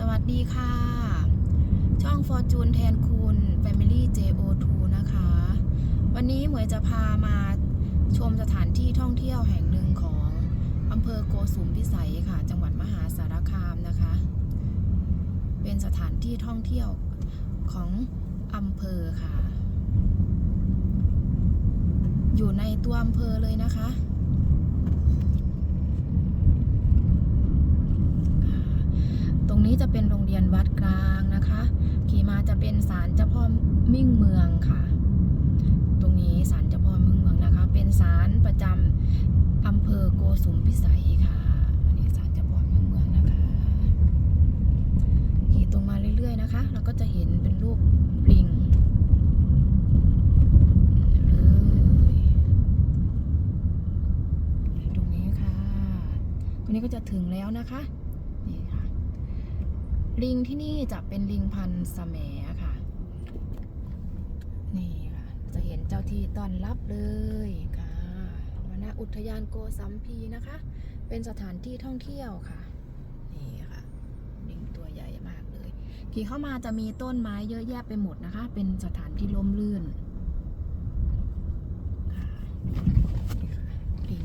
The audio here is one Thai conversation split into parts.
สวัสดีค่ะ ช่อง Fortune แทนคุณ Family JO2 นะคะ วันนี้เหมยจะพามาชมสถานที่ท่องเที่ยวแห่งหนึ่งของอำเภอโกสุมพิสัยค่ะ จังหวัดมหาสารคามนะคะ เป็นสถานที่ท่องเที่ยวของอำเภอค่ะ อยู่ในตัวอำเภอเลยนะคะ ตรง นี้จะเป็นโรงเรียนวัดกลางนะคะ ขี่มาจะเป็นศาลเจ้าพ่อมิ่งเมืองค่ะ ตรงนี้ศาลเจ้าพ่อมิ่งเมืองนะคะ เป็นศาลประจำอำเภอโกสุมพิสัยค่ะอันนี้ศาลเจ้าพ่อมิ่งเมืองนะคะขี่ตรงมาเรื่อยๆนะคะ เราก็จะเห็นเป็นรูปลิงเลยตรงนี้ค่ะตรงนี้ก็จะถึงแล้วนะคะนี่ค่ะ ลิงที่นี่จะเป็นลิงพันธุ์สมค่ะ นี่ค่ะ จะเห็นเจ้าที่ต้อนรับเลยค่ะวรรณอุทยานโกสัมพีนะคะ เป็นสถานที่ท่องเที่ยวค่ะ นี่ค่ะ ลิงตัวใหญ่มากเลย ขี่เข้ามาจะมีต้นไม้เยอะแยะไปหมดนะคะ เป็นสถานที่ร่มรื่นลิง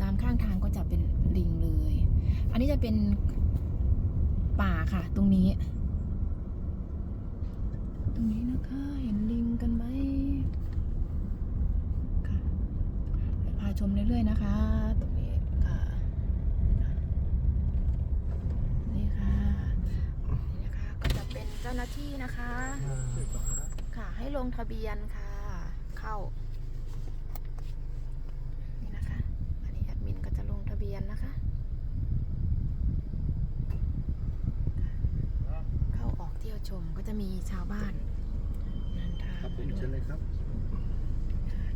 ตามข้างทางก็จะเป็นลิงเลย อันนี้จะเป็น ป่าค่ะ ตรงนี้ ตรงนี้นะคะ เห็นลิงกันไหมค่ะเดี๋ยวพาชมเรื่อยๆนะคะ ตรงนี้ค่ะค่ะ นี่ค่ะนี่นะคะ ก็จะเป็นเจ้าหน้าที่นะคะ ค่ะให้ลงทะเบียนค่ะ เข้า นี่นะคะ อันนี้แอดมินก็จะลงทะเบียนนะคะ เข้าออกเที่ยว ชมก็จะมีชาวบ้านเดินทางครับผมมาด้วเชิญยเลยครับ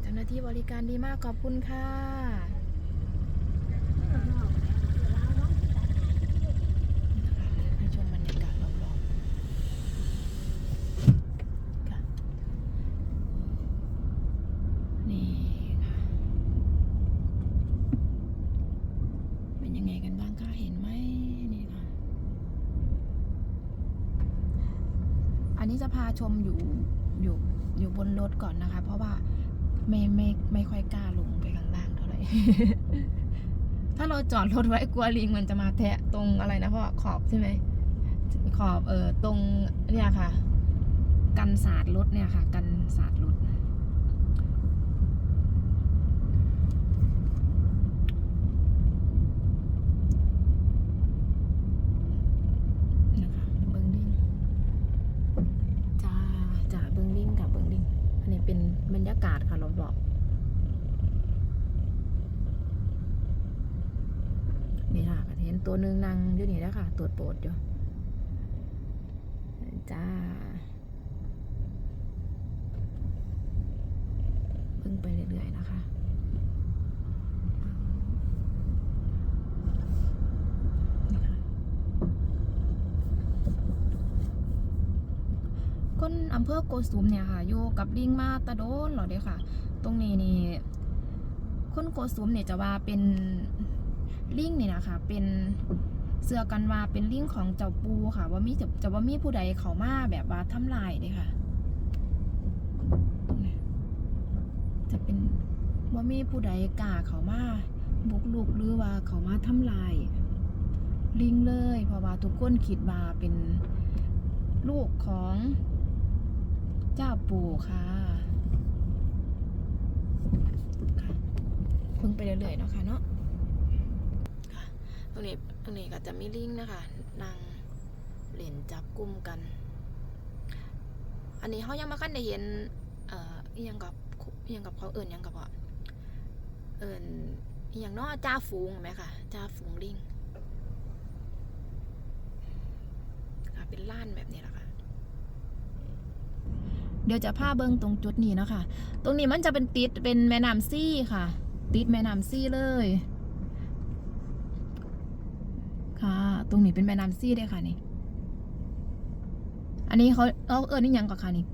เจ้าหน้าที่บริการดีมากขอบคุณค่ะให้ชมบรรยากาศรอบๆค่ะนี่ค่ะ เป็นยังไงกันบ้างคะเห็นไหมนี่ค่ะ อั นี้จะพาชมอยู่อยู่อยู่บนรถก่อนนะคะ เพราะว่าไม่ไม่ไม่ค่อยกล้าลงไปข้างล่างเท่าไหร่ ถ้าเราจอดรถไว้กลัวลิงมันจะมาแทะตรงอะไรนะเพราะว่าขอบใช่ไหมขอบเออตรงเนี่ยค่ะ กันสาดรถเนี่ยค่ะ กันสาดรถนะเบิ้งลิง จ้าจ้าเบิงลิงกับเบิงลิง อันนี้เป็นบรรยากาศค่ะรอบๆนี่ค่ะก็เห็น ตัวหนึ่งนั่งอยู่นี่แล้วค่ะ ตรวจโปรดอยู่จ้าเบิ่งไปเรื่อยๆนะคะคนอำเภอโกสุมเนี่ยค่ะอยู่กับลิงมาตะโดนหรอเด้ค่ะ ตรงนี้นี่คนโกสุมเนี่ยจะว่าเป็น ลิงนี่นะคะเป็นเสือกันว่าเป็นลิงของเจ้าปูค่ะ ว่ามีจะจะว่ามีผู้ใดเขามาแบบว่าทำลายเด้ค่ะ จะเป็นว่ามีผู้ใดกล้าเขามาบุกลุกหรือว่าเขามาทำลาย ลิงเลย เพราะว่าทุกคนคิดว่าเป็นลูกของเจ้าปู่ค่ะค่ะเพิ่งไปเรื่อยๆเนาะค่ะเนาะ ตรงนี้ตรงนี้ก็จะมีลิงนะคะนั่งเล่นจับกุมกัน อันนี้เขายังมาคันได้เห็นเอ่อยังกับยังกับเขาเอิ่นยังกับว่าเอิ่นอหยังนาะจ้าฝูงไหมค่ะจ้าฝูงลิงค่ะเป็นล้านแบบนี้แหละค่ะเดี๋ยวจะพาเบิ้งตรงจุดนี้เนาะค่ะ ตรงนี้มันจะเป็นติดเป็นแม่น้ำซี่ค่ะ ติดแม่น้ำซี่เลย ค่ะ ตรงนี้เป็นแม่น้ำซี่เลยค่ะนี่ อันนี้เขาเขาเอิญนี่ยังก่อนค่ะนี่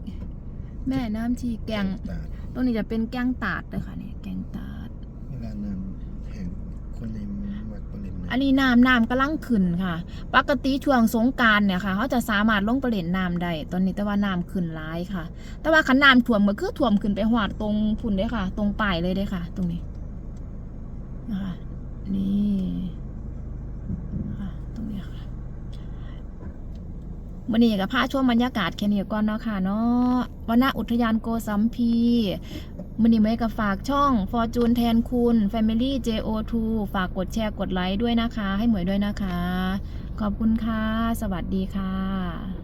แม่น้ำชีแกงตาดตรงนี้จะเป็นแกงตาดเลยค่ะนี่แกงตาดเวลานำแห่งคนในวัดปรินน้อันนี้น้ำน้ำกำลังขึ้นค่ะ ปกติช่วงสงกรารเนี่ยค่ะเขาจะสามารถลงไปเล่นน้ำได้ตอนนี้แต่ว่าน้ำขึ้นร้ายค่ะ แต่ว่าขันน้ำท่วมก็คือท่วมขึ้นไปหอดตรงพุ่นเลยค่ะ ตรงป่ายเลยเลยค่ะ ตรงนี้นะคะนี่ค่ะตรงนี้ค่ะ วันนี้กับพาช่วงบรรยากาศแค่นี้ก่อนเนาะค่ะเนาะวันหน้าอุทยานโกสัมพีมันนี้ไม่กับฝากช่อง Fortune แทนคุณ Family JO2 ฝากกดแชร์กดไลค์ด้วยนะคะ ให้หมวยด้วยนะคะ ขอบคุณค่ะ สวัสดีค่ะ